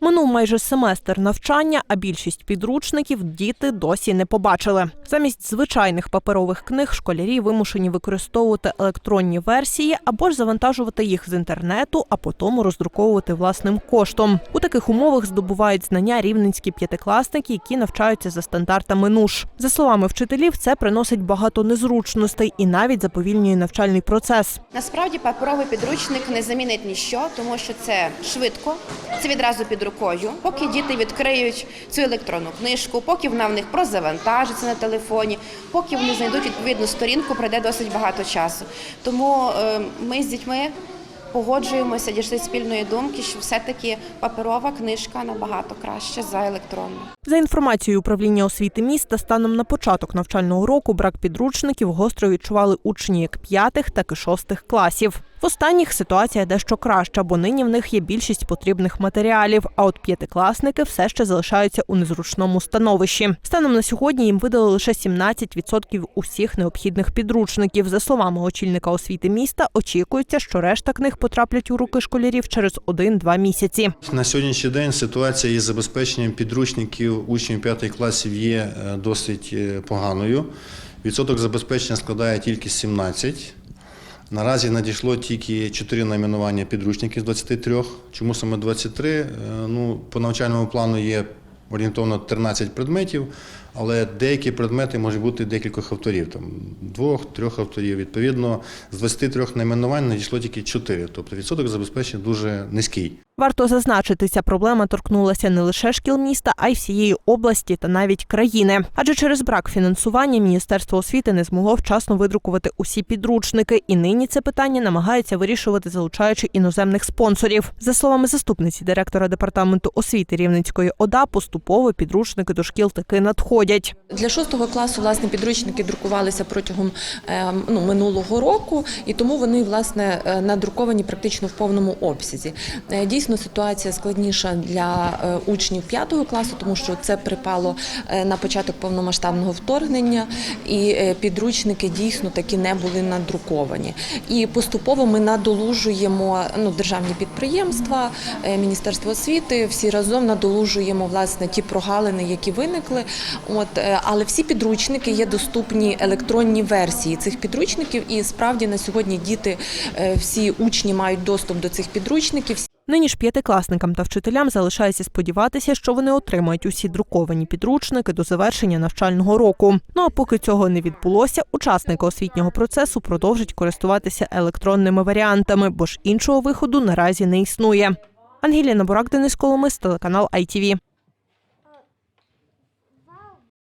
Минув майже семестр навчання, а більшість підручників діти досі не побачили. Замість звичайних паперових книг школярі вимушені використовувати електронні версії або ж завантажувати їх з інтернету, а потім роздруковувати власним коштом. У таких умовах здобувають знання рівненські п'ятикласники, які навчаються за стандартами НУШ. За словами вчителів, це приносить багато незручностей і навіть заповільнює навчальний процес. Насправді паперовий підручник не замінить ніщо, тому що це швидко, це відразу під рукою. Поки діти відкриють цю електронну книжку, поки вона в них прозавантажиться на телефоні, поки вони знайдуть відповідну сторінку, пройде досить багато часу. Тому е, ми з дітьми погоджуємося, дійшли спільної думки, що все-таки паперова книжка набагато краще за електронну. За інформацією управління освіти міста, станом на початок навчального року брак підручників гостро відчували учні як п'ятих, так і шостих класів. В останніх ситуація дещо краща, бо нині в них є більшість потрібних матеріалів. А от п'ятикласники все ще залишаються у незручному становищі. Станом на сьогодні їм видали лише 17% усіх необхідних підручників. За словами очільника освіти міста, очікується, що решта книг потраплять у руки школярів через 1-2 місяці. На сьогоднішній день ситуація із забезпеченням підручників учнів 5 класів є е, досить е, поганою. Відсоток забезпечення складає тільки 17. Наразі надійшло тільки 4 найменування підручників з 23. Чому саме 23? Е, Ну, по навчальному плану є орієнтовно 13 предметів, але деякі предмети можуть бути декількох авторів, там двох, трьох авторів. Відповідно, з 23 найменувань надійшло тільки 4. Тобто відсоток забезпечення дуже низький. Варто зазначити, ця проблема торкнулася не лише шкіл міста, а й всієї області та навіть країни. Адже через брак фінансування Міністерство освіти не змогло вчасно видрукувати усі підручники, і нині це питання намагаються вирішувати, залучаючи іноземних спонсорів. За словами заступниці директора департаменту освіти Рівненської ОДА, поступово підручники до шкіл таки надходять. Для шостого класу власне підручники друкувалися протягом е, ну, минулого року, і тому вони власне е, надруковані практично в повному обсязі. Е, Дійсно, ситуація складніша для е, учнів п'ятого класу, тому що це припало е, на початок повномасштабного вторгнення, і е, підручники дійсно таки не були надруковані. І поступово ми надолужуємо ну, державні підприємства, Міністерство освіти, всі разом надолужуємо власне ті прогалини, які виникли. От, але всі підручники є доступні електронні версії цих підручників, і справді на сьогодні діти, всі учні мають доступ до цих підручників. Нині ж п'ятикласникам та вчителям залишається сподіватися, що вони отримають усі друковані підручники до завершення навчального року. Ну а поки цього не відбулося, учасники освітнього процесу продовжать користуватися електронними варіантами, бо ж іншого виходу наразі не існує. Ангеліна Бурак, Денис Коломис, телеканал ITV.